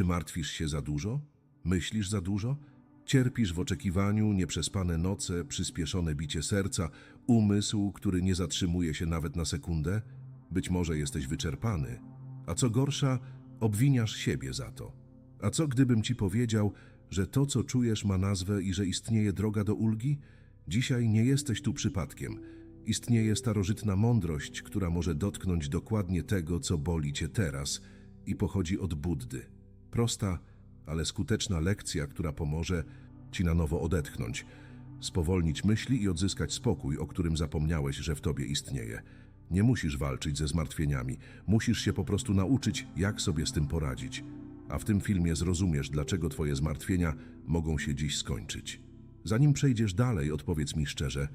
Czy martwisz się za dużo? Myślisz za dużo? Cierpisz w oczekiwaniu, nieprzespane noce, przyspieszone bicie serca, umysł, który nie zatrzymuje się nawet na sekundę? Być może jesteś wyczerpany. A co gorsza, obwiniasz siebie za to. A co gdybym ci powiedział, że to, co czujesz, ma nazwę i że istnieje droga do ulgi? Dzisiaj nie jesteś tu przypadkiem. Istnieje starożytna mądrość, która może dotknąć dokładnie tego, co boli cię teraz i pochodzi od Buddy. Prosta, ale skuteczna lekcja, która pomoże ci na nowo odetchnąć, spowolnić myśli i odzyskać spokój, o którym zapomniałeś, że w tobie istnieje. Nie musisz walczyć ze zmartwieniami, musisz się po prostu nauczyć, jak sobie z tym poradzić. A w tym filmie zrozumiesz, dlaczego twoje zmartwienia mogą się dziś skończyć. Zanim przejdziesz dalej, odpowiedz mi szczerze,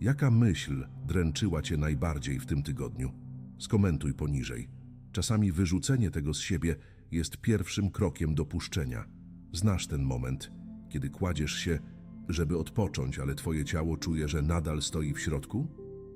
jaka myśl dręczyła cię najbardziej w tym tygodniu? Skomentuj poniżej. Czasami wyrzucenie tego z siebie jest pierwszym krokiem do puszczenia. Znasz ten moment, kiedy kładziesz się, żeby odpocząć, ale twoje ciało czuje, że nadal stoi w środku?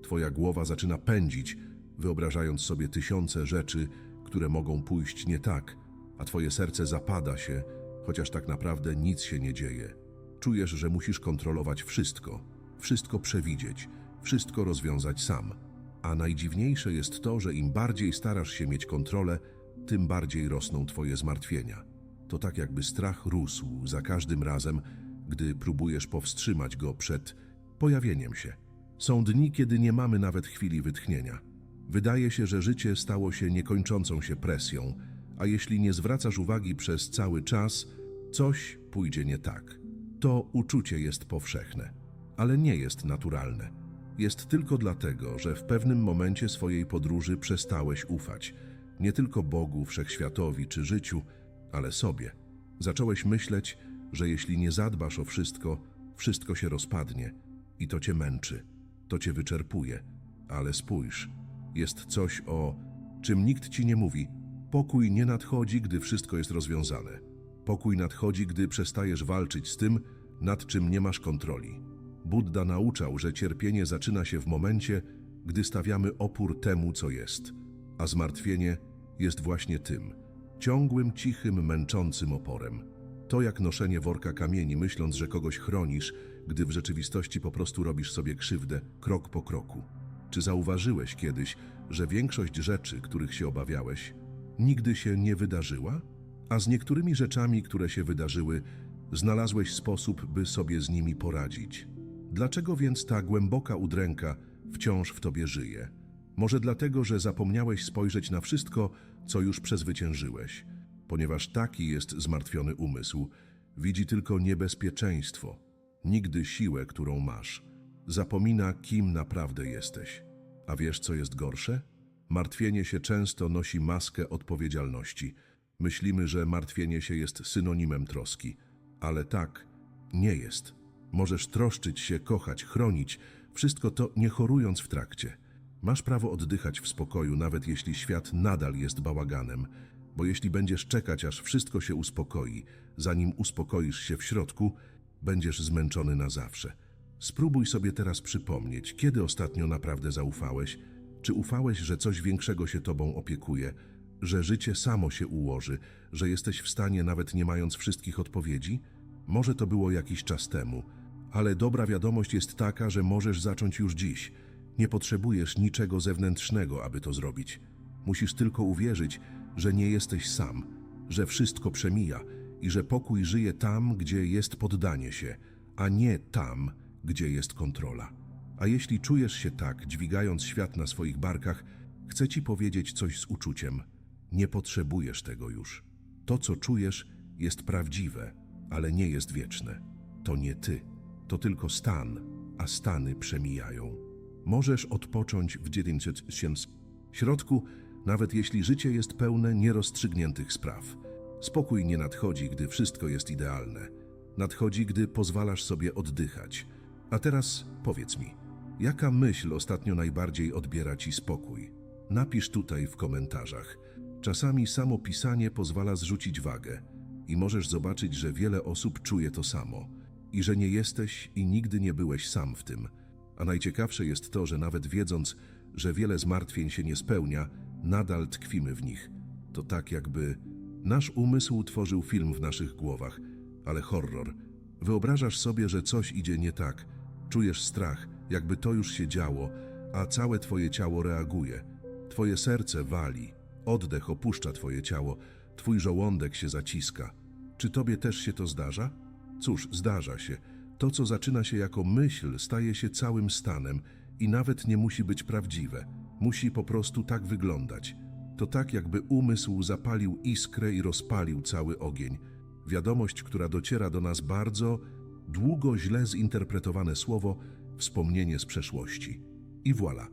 Twoja głowa zaczyna pędzić, wyobrażając sobie tysiące rzeczy, które mogą pójść nie tak, a twoje serce zapada się, chociaż tak naprawdę nic się nie dzieje. Czujesz, że musisz kontrolować wszystko, wszystko przewidzieć, wszystko rozwiązać sam. A najdziwniejsze jest to, że im bardziej starasz się mieć kontrolę, tym bardziej rosną twoje zmartwienia. To tak jakby strach rósł za każdym razem, gdy próbujesz powstrzymać go przed pojawieniem się. Są dni, kiedy nie mamy nawet chwili wytchnienia. Wydaje się, że życie stało się niekończącą się presją, a jeśli nie zwracasz uwagi przez cały czas, coś pójdzie nie tak. To uczucie jest powszechne, ale nie jest naturalne. Jest tylko dlatego, że w pewnym momencie swojej podróży przestałeś ufać nie tylko Bogu, wszechświatowi czy życiu, ale sobie. Zacząłeś myśleć, że jeśli nie zadbasz o wszystko, wszystko się rozpadnie i to cię męczy, to cię wyczerpuje. Ale spójrz, jest coś o czym nikt ci nie mówi. Pokój nie nadchodzi, gdy wszystko jest rozwiązane. Pokój nadchodzi, gdy przestajesz walczyć z tym, nad czym nie masz kontroli. Buddha nauczał, że cierpienie zaczyna się w momencie, gdy stawiamy opór temu, co jest, a zmartwienie jest właśnie tym ciągłym, cichym, męczącym oporem. To jak noszenie worka kamieni, myśląc, że kogoś chronisz, gdy w rzeczywistości po prostu robisz sobie krzywdę krok po kroku. Czy zauważyłeś kiedyś, że większość rzeczy, których się obawiałeś, nigdy się nie wydarzyła? A z niektórymi rzeczami, które się wydarzyły, znalazłeś sposób, by sobie z nimi poradzić. Dlaczego więc ta głęboka udręka wciąż w tobie żyje? Może dlatego, że zapomniałeś spojrzeć na wszystko, co już przezwyciężyłeś, ponieważ taki jest zmartwiony umysł, widzi tylko niebezpieczeństwo, nigdy siłę, którą masz. Zapomina, kim naprawdę jesteś. A wiesz, co jest gorsze? Martwienie się często nosi maskę odpowiedzialności. Myślimy, że martwienie się jest synonimem troski, ale tak nie jest. Możesz troszczyć się, kochać, chronić, wszystko to nie chorując w trakcie. Masz prawo oddychać w spokoju, nawet jeśli świat nadal jest bałaganem, bo jeśli będziesz czekać, aż wszystko się uspokoi, zanim uspokoisz się w środku, będziesz zmęczony na zawsze. Spróbuj sobie teraz przypomnieć, kiedy ostatnio naprawdę zaufałeś, czy ufałeś, że coś większego się tobą opiekuje, że życie samo się ułoży, że jesteś w stanie, nawet nie mając wszystkich odpowiedzi? Może to było jakiś czas temu, ale dobra wiadomość jest taka, że możesz zacząć już dziś. Nie potrzebujesz niczego zewnętrznego, aby to zrobić. Musisz tylko uwierzyć, że nie jesteś sam, że wszystko przemija i że pokój żyje tam, gdzie jest poddanie się, a nie tam, gdzie jest kontrola. A jeśli czujesz się tak, dźwigając świat na swoich barkach, chcę ci powiedzieć coś z uczuciem. Nie potrzebujesz tego już. To, co czujesz, jest prawdziwe, ale nie jest wieczne. To nie ty, to tylko stan, a stany przemijają. Możesz odpocząć w 900 środku, nawet jeśli życie jest pełne nierozstrzygniętych spraw. Spokój nie nadchodzi, gdy wszystko jest idealne. Nadchodzi, gdy pozwalasz sobie oddychać. A teraz powiedz mi, jaka myśl ostatnio najbardziej odbiera ci spokój? Napisz tutaj w komentarzach. Czasami samo pisanie pozwala zrzucić wagę i możesz zobaczyć, że wiele osób czuje to samo i że nie jesteś i nigdy nie byłeś sam w tym. A najciekawsze jest to, że nawet wiedząc, że wiele zmartwień się nie spełnia, nadal tkwimy w nich. To tak jakby Nasz umysł tworzył film w naszych głowach, ale horror. Wyobrażasz sobie, że coś idzie nie tak. Czujesz strach, jakby to już się działo, a całe twoje ciało reaguje. Twoje serce wali, oddech opuszcza twoje ciało, twój żołądek się zaciska. Czy tobie też się to zdarza? Cóż, zdarza się. To, co zaczyna się jako myśl, staje się całym stanem i nawet nie musi być prawdziwe. Musi po prostu tak wyglądać. To tak, jakby umysł zapalił iskrę i rozpalił cały ogień. Wiadomość, która dociera do nas bardzo długo źle zinterpretowane słowo, wspomnienie z przeszłości. I voilà,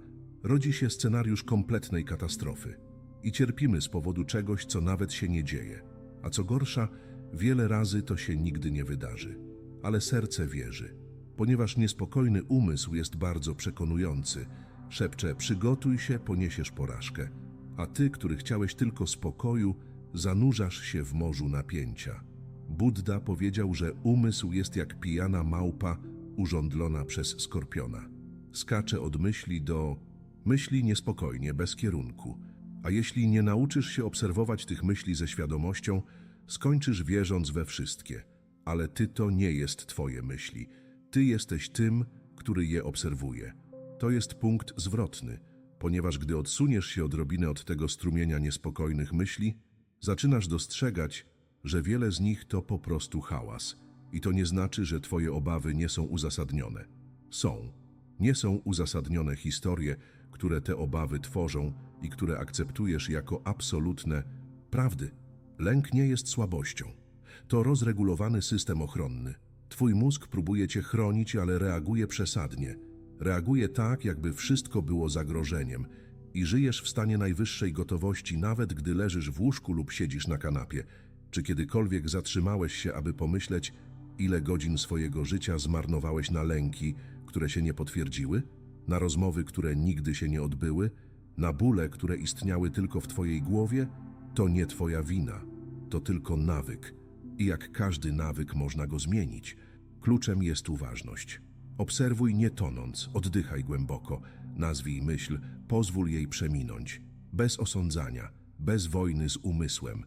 rodzi się scenariusz kompletnej katastrofy. I cierpimy z powodu czegoś, co nawet się nie dzieje. A co gorsza, wiele razy to się nigdy nie wydarzy. Ale serce wierzy. Ponieważ niespokojny umysł jest bardzo przekonujący, szepcze: Przygotuj się, poniesiesz porażkę. A ty, który chciałeś tylko spokoju, zanurzasz się w morzu napięcia. Buddha powiedział, że umysł jest jak pijana małpa urządlona przez skorpiona. Skacze od myśli do myśli niespokojnie, bez kierunku. A jeśli nie nauczysz się obserwować tych myśli ze świadomością, skończysz wierząc we wszystkie. Ale ty to nie jest twoje myśli. Ty jesteś tym, który je obserwuje. To jest punkt zwrotny, ponieważ gdy odsuniesz się odrobinę od tego strumienia niespokojnych myśli, zaczynasz dostrzegać, że wiele z nich to po prostu hałas. I to nie znaczy, że twoje obawy nie są uzasadnione. Są. Nie są uzasadnione historie, które te obawy tworzą i które akceptujesz jako absolutne prawdy. Lęk nie jest słabością. To rozregulowany system ochronny. Twój mózg próbuje cię chronić, ale reaguje przesadnie. Reaguje tak, jakby wszystko było zagrożeniem i żyjesz w stanie najwyższej gotowości, nawet gdy leżysz w łóżku lub siedzisz na kanapie. Czy kiedykolwiek zatrzymałeś się, aby pomyśleć, ile godzin swojego życia zmarnowałeś na lęki, które się nie potwierdziły? Na rozmowy, które nigdy się nie odbyły? Na bóle, które istniały tylko w twojej głowie? To nie twoja wina. To tylko nawyk. I jak każdy nawyk można go zmienić. Kluczem jest uważność. Obserwuj nie tonąc, oddychaj głęboko, nazwij myśl, pozwól jej przeminąć. Bez osądzania, bez wojny z umysłem.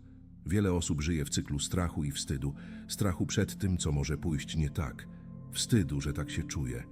Wiele osób żyje w cyklu strachu i wstydu, strachu przed tym, co może pójść nie tak, wstydu, że tak się czuje.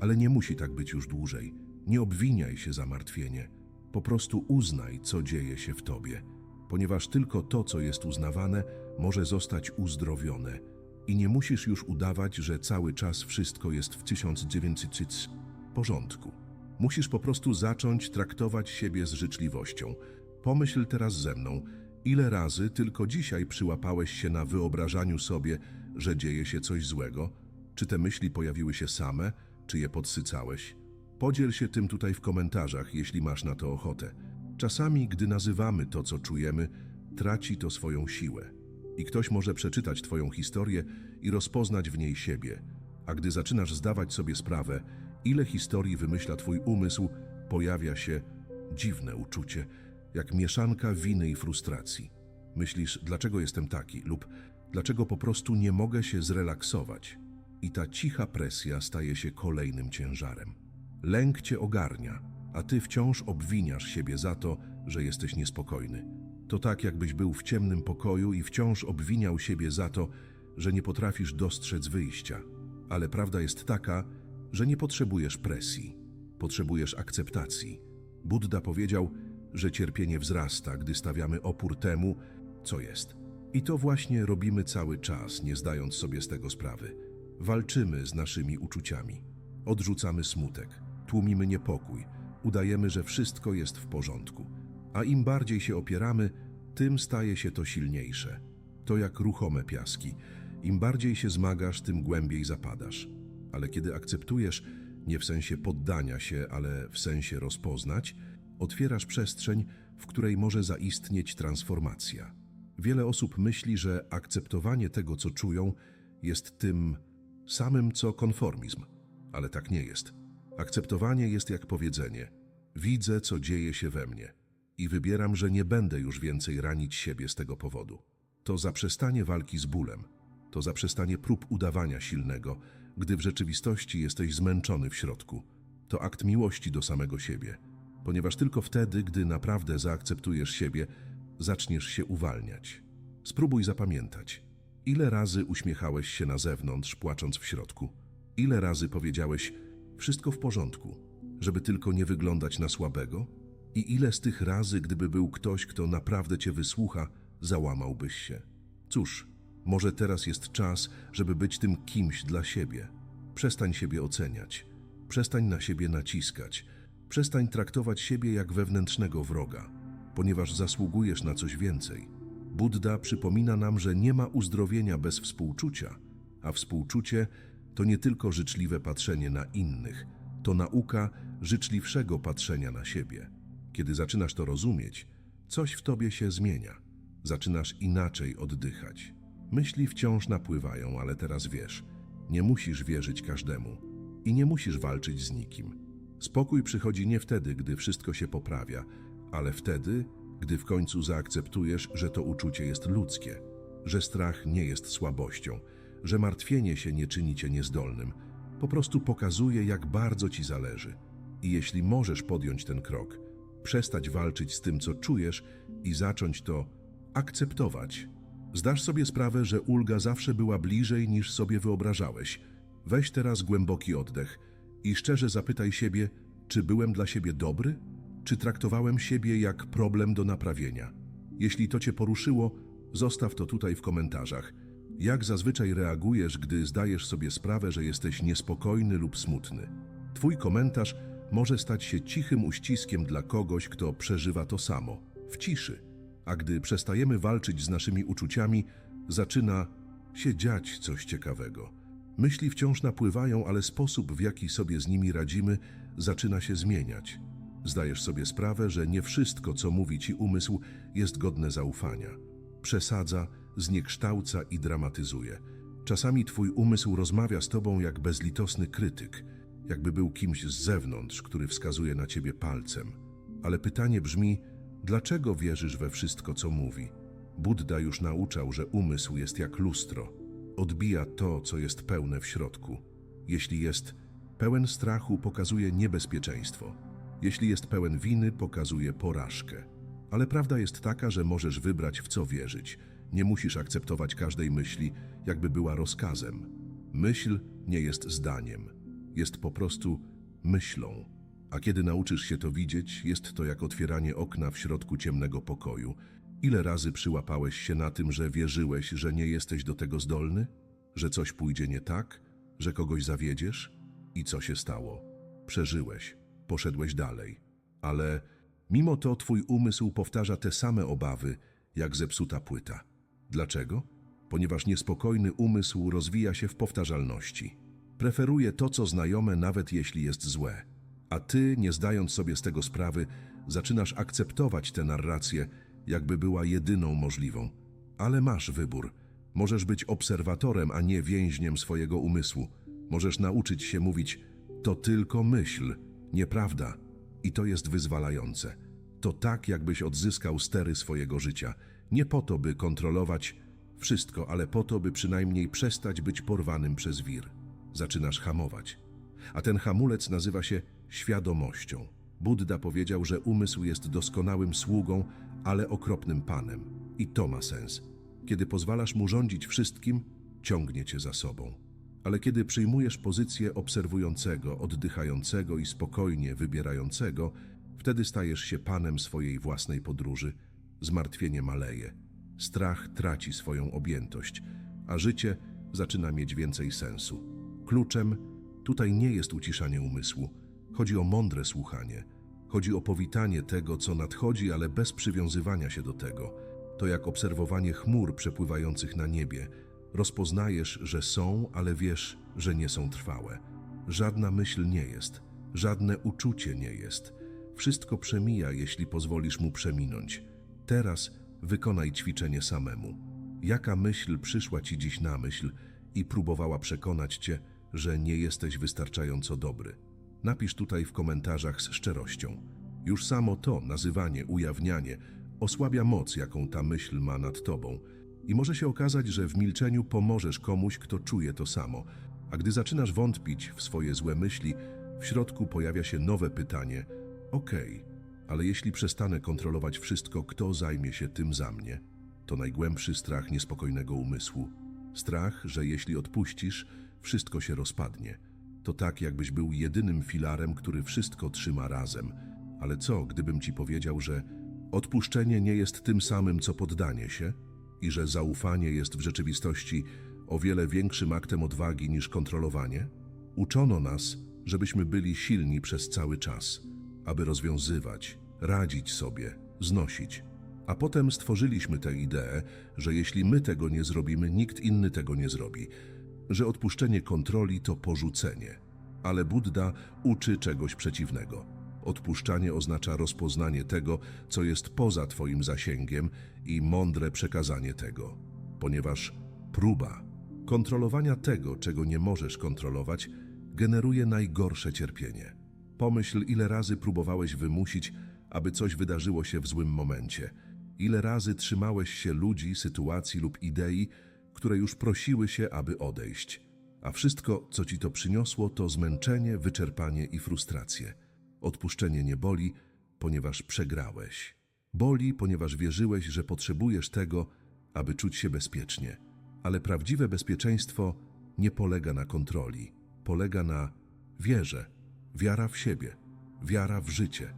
Ale nie musi tak być już dłużej. Nie obwiniaj się za martwienie. Po prostu uznaj, co dzieje się w tobie, ponieważ tylko to, co jest uznawane, może zostać uzdrowione. I nie musisz już udawać, że cały czas wszystko jest w 1900 porządku. Musisz po prostu zacząć traktować siebie z życzliwością. Pomyśl teraz ze mną, ile razy tylko dzisiaj przyłapałeś się na wyobrażaniu sobie, że dzieje się coś złego? Czy te myśli pojawiły się same, czy je podsycałeś? Podziel się tym tutaj w komentarzach, jeśli masz na to ochotę. Czasami, gdy nazywamy to, co czujemy, traci to swoją siłę. I ktoś może przeczytać Twoją historię i rozpoznać w niej siebie. A gdy zaczynasz zdawać sobie sprawę, ile historii wymyśla Twój umysł, pojawia się dziwne uczucie, jak mieszanka winy i frustracji. Myślisz, dlaczego jestem taki, lub dlaczego po prostu nie mogę się zrelaksować. I ta cicha presja staje się kolejnym ciężarem. Lęk cię ogarnia, a ty wciąż obwiniasz siebie za to, że jesteś niespokojny. To tak, jakbyś był w ciemnym pokoju i wciąż obwiniał siebie za to, że nie potrafisz dostrzec wyjścia. Ale prawda jest taka, że nie potrzebujesz presji, potrzebujesz akceptacji. Buddha powiedział, że cierpienie wzrasta, gdy stawiamy opór temu, co jest. I to właśnie robimy cały czas, nie zdając sobie z tego sprawy. Walczymy z naszymi uczuciami. Odrzucamy smutek, tłumimy niepokój, udajemy, że wszystko jest w porządku. A im bardziej się opieramy, tym staje się to silniejsze. To jak ruchome piaski. Im bardziej się zmagasz, tym głębiej zapadasz. Ale kiedy akceptujesz, nie w sensie poddania się, ale w sensie rozpoznać, otwierasz przestrzeń, w której może zaistnieć transformacja. Wiele osób myśli, że akceptowanie tego, co czują, jest tym samym co konformizm, ale tak nie jest. Akceptowanie jest jak powiedzenie: Widzę, co dzieje się we mnie i wybieram, że nie będę już więcej ranić siebie z tego powodu. To zaprzestanie walki z bólem, to zaprzestanie prób udawania silnego, gdy w rzeczywistości jesteś zmęczony w środku. To akt miłości do samego siebie, ponieważ tylko wtedy, gdy naprawdę zaakceptujesz siebie, zaczniesz się uwalniać. Spróbuj zapamiętać. Ile razy uśmiechałeś się na zewnątrz, płacząc w środku? Ile razy powiedziałeś wszystko w porządku, żeby tylko nie wyglądać na słabego? I ile z tych razy, gdyby był ktoś, kto naprawdę cię wysłucha, załamałbyś się? Cóż, może teraz jest czas, żeby być tym kimś dla siebie. Przestań siebie oceniać. Przestań na siebie naciskać. Przestań traktować siebie jak wewnętrznego wroga, ponieważ zasługujesz na coś więcej. Buddha przypomina nam, że nie ma uzdrowienia bez współczucia, a współczucie to nie tylko życzliwe patrzenie na innych, to nauka życzliwszego patrzenia na siebie. Kiedy zaczynasz to rozumieć, coś w tobie się zmienia. Zaczynasz inaczej oddychać. Myśli wciąż napływają, ale teraz wiesz, nie musisz wierzyć każdemu i nie musisz walczyć z nikim. Spokój przychodzi nie wtedy, gdy wszystko się poprawia, ale wtedy, gdy w końcu zaakceptujesz, że to uczucie jest ludzkie, że strach nie jest słabością, że martwienie się nie czyni cię niezdolnym. Po prostu pokazuje, jak bardzo ci zależy. I jeśli możesz podjąć ten krok, przestać walczyć z tym, co czujesz i zacząć to akceptować, zdasz sobie sprawę, że ulga zawsze była bliżej niż sobie wyobrażałeś. Weź teraz głęboki oddech i szczerze zapytaj siebie, czy byłem dla siebie dobry? Czy traktowałem siebie jak problem do naprawienia? Jeśli to cię poruszyło, zostaw to tutaj w komentarzach. Jak zazwyczaj reagujesz, gdy zdajesz sobie sprawę, że jesteś niespokojny lub smutny? Twój komentarz może stać się cichym uściskiem dla kogoś, kto przeżywa to samo, w ciszy. A gdy przestajemy walczyć z naszymi uczuciami, zaczyna się dziać coś ciekawego. Myśli wciąż napływają, ale sposób, w jaki sobie z nimi radzimy, zaczyna się zmieniać. Zdajesz sobie sprawę, że nie wszystko, co mówi ci umysł, jest godne zaufania. Przesadza, zniekształca i dramatyzuje. Czasami twój umysł rozmawia z tobą jak bezlitosny krytyk, jakby był kimś z zewnątrz, który wskazuje na ciebie palcem. Ale pytanie brzmi, dlaczego wierzysz we wszystko, co mówi? Buddha już nauczał, że umysł jest jak lustro. Odbija to, co jest pełne w środku. Jeśli jest pełen strachu, pokazuje niebezpieczeństwo. Jeśli jest pełen winy, pokazuje porażkę. Ale prawda jest taka, że możesz wybrać, w co wierzyć. Nie musisz akceptować każdej myśli, jakby była rozkazem. Myśl nie jest zdaniem, jest po prostu myślą. A kiedy nauczysz się to widzieć, jest to jak otwieranie okna w środku ciemnego pokoju. Ile razy przyłapałeś się na tym, że wierzyłeś, że nie jesteś do tego zdolny? Że coś pójdzie nie tak? Że kogoś zawiedziesz? I co się stało? Przeżyłeś, poszedłeś dalej. Ale mimo to twój umysł powtarza te same obawy, jak zepsuta płyta. Dlaczego? Ponieważ niespokojny umysł rozwija się w powtarzalności. Preferuje to, co znajome, nawet jeśli jest złe. A ty, nie zdając sobie z tego sprawy, zaczynasz akceptować tę narrację, jakby była jedyną możliwą. Ale masz wybór. Możesz być obserwatorem, a nie więźniem swojego umysłu. Możesz nauczyć się mówić, to tylko myśl, nieprawda. I to jest wyzwalające. To tak, jakbyś odzyskał stery swojego życia. Nie po to, by kontrolować wszystko, ale po to, by przynajmniej przestać być porwanym przez wir. Zaczynasz hamować. A ten hamulec nazywa się świadomością. Buddha powiedział, że umysł jest doskonałym sługą, ale okropnym panem. I to ma sens. Kiedy pozwalasz mu rządzić wszystkim, ciągnie cię za sobą. Ale kiedy przyjmujesz pozycję obserwującego, oddychającego i spokojnie wybierającego, wtedy stajesz się panem swojej własnej podróży. Zmartwienie maleje. Strach traci swoją objętość, a życie zaczyna mieć więcej sensu. Kluczem tutaj nie jest uciszanie umysłu. Chodzi o mądre słuchanie. Chodzi o powitanie tego, co nadchodzi, ale bez przywiązywania się do tego. To jak obserwowanie chmur przepływających na niebie. Rozpoznajesz, że są, ale wiesz, że nie są trwałe. Żadna myśl nie jest, żadne uczucie nie jest. Wszystko przemija, jeśli pozwolisz mu przeminąć. Teraz wykonaj ćwiczenie samemu. Jaka myśl przyszła ci dziś na myśl i próbowała przekonać cię, że nie jesteś wystarczająco dobry? Napisz tutaj w komentarzach z szczerością. Już samo to nazywanie, ujawnianie osłabia moc, jaką ta myśl ma nad tobą. I może się okazać, że w milczeniu pomożesz komuś, kto czuje to samo. A gdy zaczynasz wątpić w swoje złe myśli, w środku pojawia się nowe pytanie: Okej, ale jeśli przestanę kontrolować wszystko, kto zajmie się tym za mnie? To najgłębszy strach niespokojnego umysłu. Strach, że jeśli odpuścisz, wszystko się rozpadnie. To tak, jakbyś był jedynym filarem, który wszystko trzyma razem. Ale co, gdybym ci powiedział, że odpuszczenie nie jest tym samym, co poddanie się? I że zaufanie jest w rzeczywistości o wiele większym aktem odwagi niż kontrolowanie? Uczono nas, żebyśmy byli silni przez cały czas, aby rozwiązywać, radzić sobie, znosić. A potem stworzyliśmy tę ideę, że jeśli my tego nie zrobimy, nikt inny tego nie zrobi, że odpuszczenie kontroli to porzucenie. Ale Buddha uczy czegoś przeciwnego. Odpuszczanie oznacza rozpoznanie tego, co jest poza Twoim zasięgiem i mądre przekazanie tego, ponieważ próba kontrolowania tego, czego nie możesz kontrolować, generuje najgorsze cierpienie. Pomyśl, ile razy próbowałeś wymusić, aby coś wydarzyło się w złym momencie. Ile razy trzymałeś się ludzi, sytuacji lub idei, które już prosiły się, aby odejść. A wszystko, co ci to przyniosło, to zmęczenie, wyczerpanie i frustrację. Odpuszczenie nie boli, ponieważ przegrałeś. Boli, ponieważ wierzyłeś, że potrzebujesz tego, aby czuć się bezpiecznie. Ale prawdziwe bezpieczeństwo nie polega na kontroli, polega na wierze, wiara w siebie, wiara w życie,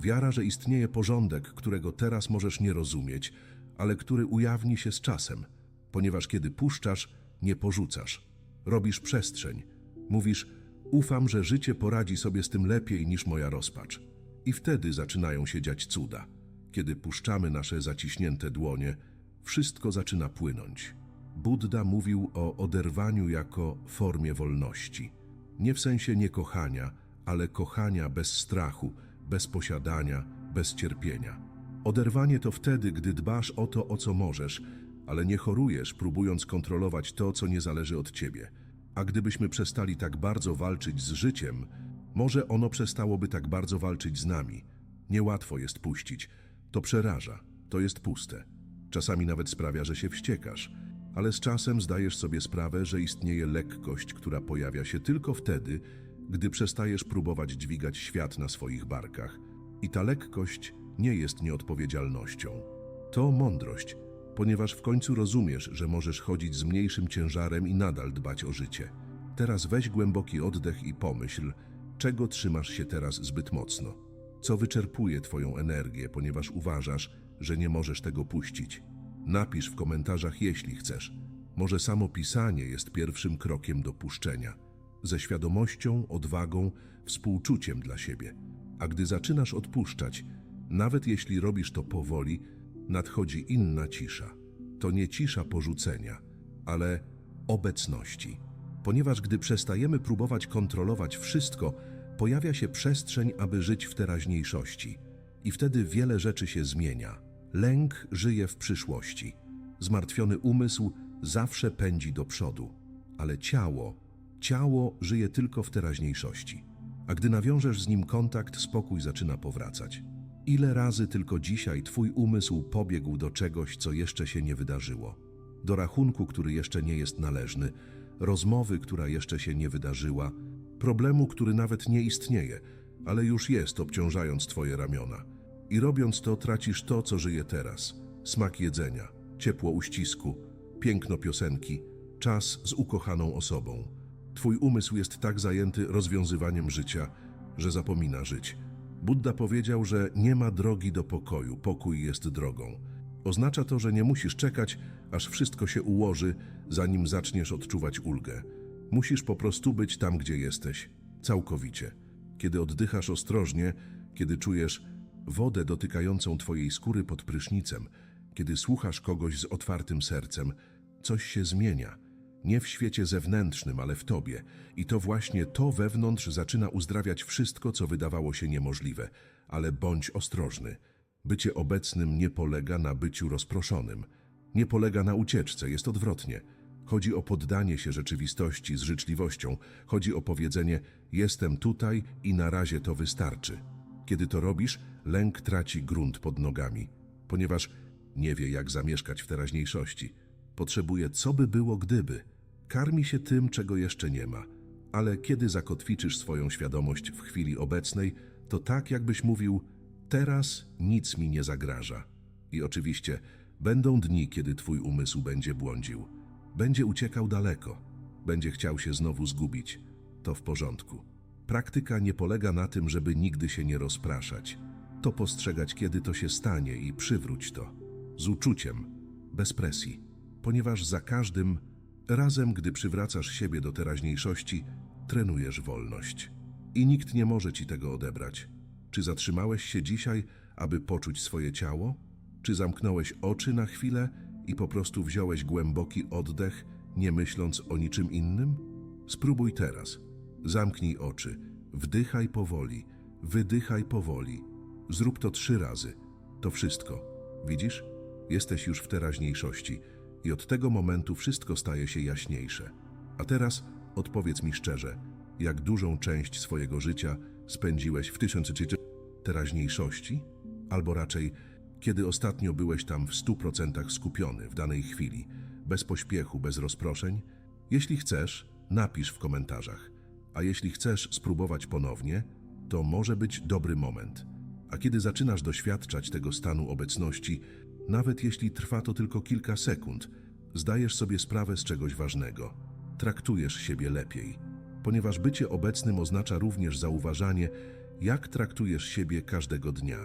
wiara, że istnieje porządek, którego teraz możesz nie rozumieć, ale który ujawni się z czasem, ponieważ kiedy puszczasz, nie porzucasz. Robisz przestrzeń. Mówisz, ufam, że życie poradzi sobie z tym lepiej niż moja rozpacz. I wtedy zaczynają się dziać cuda. Kiedy puszczamy nasze zaciśnięte dłonie, wszystko zaczyna płynąć. Buddha mówił o oderwaniu jako formie wolności. Nie w sensie niekochania, ale kochania bez strachu, bez posiadania, bez cierpienia. Oderwanie to wtedy, gdy dbasz o to, o co możesz, ale nie chorujesz, próbując kontrolować to, co nie zależy od ciebie. A gdybyśmy przestali tak bardzo walczyć z życiem, może ono przestałoby tak bardzo walczyć z nami. Niełatwo jest puścić. To przeraża, to jest puste. Czasami nawet sprawia, że się wściekasz, ale z czasem zdajesz sobie sprawę, że istnieje lekkość, która pojawia się tylko wtedy, gdy przestajesz próbować dźwigać świat na swoich barkach. I ta lekkość nie jest nieodpowiedzialnością. To mądrość, ponieważ w końcu rozumiesz, że możesz chodzić z mniejszym ciężarem i nadal dbać o życie. Teraz weź głęboki oddech i pomyśl, czego trzymasz się teraz zbyt mocno. Co wyczerpuje Twoją energię, ponieważ uważasz, że nie możesz tego puścić. Napisz w komentarzach, jeśli chcesz. Może samo pisanie jest pierwszym krokiem do puszczenia. Ze świadomością, odwagą, współczuciem dla siebie. A gdy zaczynasz odpuszczać, nawet jeśli robisz to powoli, nadchodzi inna cisza. To nie cisza porzucenia, ale obecności. Ponieważ gdy przestajemy próbować kontrolować wszystko, pojawia się przestrzeń, aby żyć w teraźniejszości. I wtedy wiele rzeczy się zmienia. Lęk żyje w przyszłości. Zmartwiony umysł zawsze pędzi do przodu, ale ciało, ciało żyje tylko w teraźniejszości. A gdy nawiążesz z nim kontakt, spokój zaczyna powracać. Ile razy tylko dzisiaj twój umysł pobiegł do czegoś, co jeszcze się nie wydarzyło? Do rachunku, który jeszcze nie jest należny, rozmowy, która jeszcze się nie wydarzyła, problemu, który nawet nie istnieje, ale już jest, obciążając twoje ramiona. I robiąc to, tracisz to, co żyje teraz: smak jedzenia, ciepło uścisku, piękno piosenki, czas z ukochaną osobą. Twój umysł jest tak zajęty rozwiązywaniem życia, że zapomina żyć. Buddha powiedział, że nie ma drogi do pokoju, pokój jest drogą. Oznacza to, że nie musisz czekać, aż wszystko się ułoży, zanim zaczniesz odczuwać ulgę. Musisz po prostu być tam, gdzie jesteś, całkowicie. Kiedy oddychasz ostrożnie, kiedy czujesz wodę dotykającą twojej skóry pod prysznicem, kiedy słuchasz kogoś z otwartym sercem, coś się zmienia. Nie w świecie zewnętrznym, ale w tobie. I to właśnie to wewnątrz zaczyna uzdrawiać wszystko, co wydawało się niemożliwe. Ale bądź ostrożny. Bycie obecnym nie polega na byciu rozproszonym. Nie polega na ucieczce, jest odwrotnie. Chodzi o poddanie się rzeczywistości z życzliwością. Chodzi o powiedzenie: Jestem tutaj i na razie to wystarczy. Kiedy to robisz, lęk traci grunt pod nogami, ponieważ nie wie, jak zamieszkać w teraźniejszości. Potrzebuje, co by było gdyby. Karmi się tym, czego jeszcze nie ma. Ale kiedy zakotwiczysz swoją świadomość w chwili obecnej, to tak jakbyś mówił: Teraz nic mi nie zagraża. I oczywiście Będą dni, kiedy twój umysł będzie błądził. Będzie uciekał daleko. Będzie chciał się znowu zgubić. To w porządku. Praktyka nie polega na tym, żeby nigdy się nie rozpraszać. To postrzegać, kiedy to się stanie i przywróć to. Z uczuciem, bez presji. Ponieważ za każdym razem, gdy przywracasz siebie do teraźniejszości, trenujesz wolność. I nikt nie może ci tego odebrać. Czy zatrzymałeś się dzisiaj, aby poczuć swoje ciało? Czy zamknąłeś oczy na chwilę i po prostu wziąłeś głęboki oddech, nie myśląc o niczym innym? Spróbuj teraz. Zamknij oczy, wdychaj powoli, wydychaj powoli. Zrób to trzy razy. To wszystko. Widzisz? Jesteś już w teraźniejszości i od tego momentu wszystko staje się jaśniejsze. A teraz odpowiedz mi szczerze, jak dużą część swojego życia spędziłeś w tysiące teraźniejszości? Albo raczej, kiedy ostatnio byłeś tam w stu procentach skupiony w danej chwili, bez pośpiechu, bez rozproszeń? Jeśli chcesz, napisz w komentarzach. A jeśli chcesz spróbować ponownie, to może być dobry moment. A kiedy zaczynasz doświadczać tego stanu obecności, nawet jeśli trwa to tylko kilka sekund, zdajesz sobie sprawę z czegoś ważnego. Traktujesz siebie lepiej, ponieważ bycie obecnym oznacza również zauważanie, jak traktujesz siebie każdego dnia.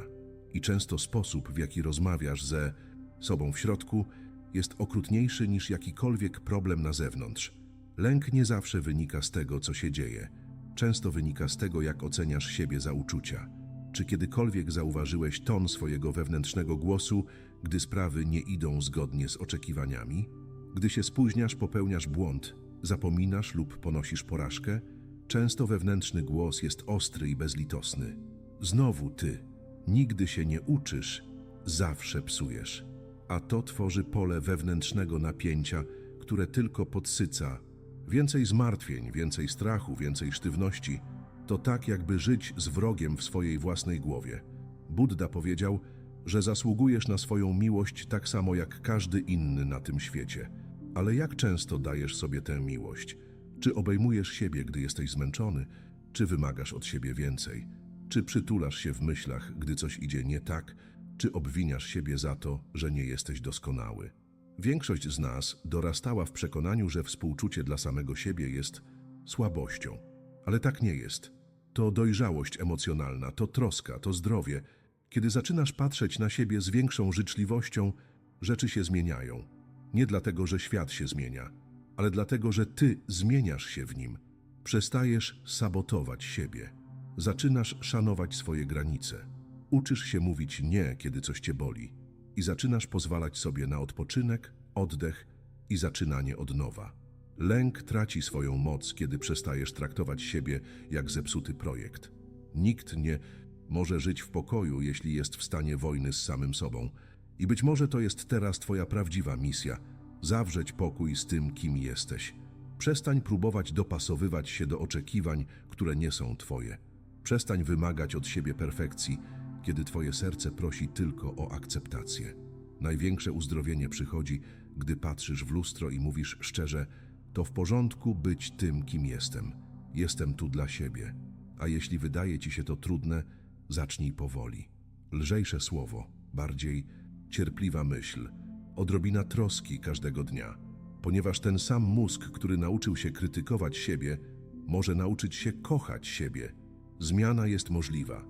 I często sposób, w jaki rozmawiasz ze sobą w środku, jest okrutniejszy niż jakikolwiek problem na zewnątrz. Lęk nie zawsze wynika z tego, co się dzieje. Często wynika z tego, jak oceniasz siebie za uczucia. Czy kiedykolwiek zauważyłeś ton swojego wewnętrznego głosu, gdy sprawy nie idą zgodnie z oczekiwaniami? Gdy się spóźniasz, popełniasz błąd, zapominasz lub ponosisz porażkę? Często wewnętrzny głos jest ostry i bezlitosny. Znowu ty. Nigdy się nie uczysz, zawsze psujesz. A to tworzy pole wewnętrznego napięcia, które tylko podsyca. Więcej zmartwień, więcej strachu, więcej sztywności. To tak, jakby żyć z wrogiem w swojej własnej głowie. Buddha powiedział, że zasługujesz na swoją miłość tak samo jak każdy inny na tym świecie. Ale jak często dajesz sobie tę miłość? Czy obejmujesz siebie, gdy jesteś zmęczony? Czy wymagasz od siebie więcej? Czy przytulasz się w myślach, gdy coś idzie nie tak? Czy obwiniasz siebie za to, że nie jesteś doskonały? Większość z nas dorastała w przekonaniu, że współczucie dla samego siebie jest słabością. Ale tak nie jest. To dojrzałość emocjonalna, to troska, to zdrowie. Kiedy zaczynasz patrzeć na siebie z większą życzliwością, rzeczy się zmieniają. Nie dlatego, że świat się zmienia, ale dlatego, że ty zmieniasz się w nim. Przestajesz sabotować siebie. Zaczynasz szanować swoje granice. Uczysz się mówić nie, kiedy coś cię boli. I zaczynasz pozwalać sobie na odpoczynek, oddech i zaczynanie od nowa. Lęk traci swoją moc, kiedy przestajesz traktować siebie jak zepsuty projekt. Nikt nie może żyć w pokoju, jeśli jest w stanie wojny z samym sobą. I być może to jest teraz Twoja prawdziwa misja zawrzeć pokój z tym, kim jesteś. Przestań próbować dopasowywać się do oczekiwań, które nie są Twoje. Przestań wymagać od siebie perfekcji, kiedy Twoje serce prosi tylko o akceptację. Największe uzdrowienie przychodzi, gdy patrzysz w lustro i mówisz szczerze: To w porządku być tym, kim jestem. Jestem tu dla siebie. A jeśli wydaje ci się to trudne, zacznij powoli. Lżejsze słowo, bardziej cierpliwa myśl, odrobina troski każdego dnia, ponieważ ten sam mózg, który nauczył się krytykować siebie, może nauczyć się kochać siebie. Zmiana jest możliwa.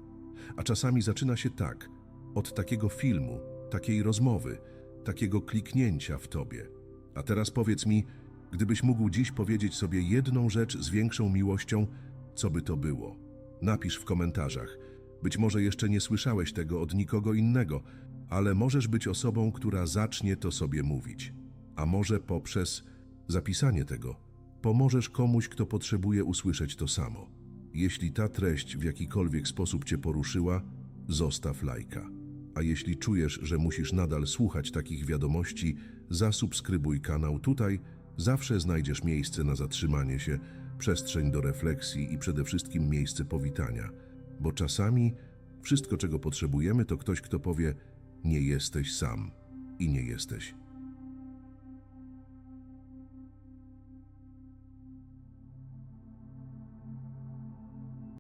A czasami zaczyna się tak, od takiego filmu, takiej rozmowy, takiego kliknięcia w tobie. A teraz powiedz mi, gdybyś mógł dziś powiedzieć sobie jedną rzecz z większą miłością, co by to było? Napisz w komentarzach. Być może jeszcze nie słyszałeś tego od nikogo innego, ale możesz być osobą, która zacznie to sobie mówić. A może poprzez zapisanie tego pomożesz komuś, kto potrzebuje usłyszeć to samo. Jeśli ta treść w jakikolwiek sposób Cię poruszyła, zostaw lajka. A jeśli czujesz, że musisz nadal słuchać takich wiadomości, zasubskrybuj kanał tutaj, zawsze znajdziesz miejsce na zatrzymanie się, przestrzeń do refleksji i przede wszystkim miejsce powitania. Bo czasami wszystko, czego potrzebujemy, to ktoś, kto powie: Nie jesteś sam i nie jesteś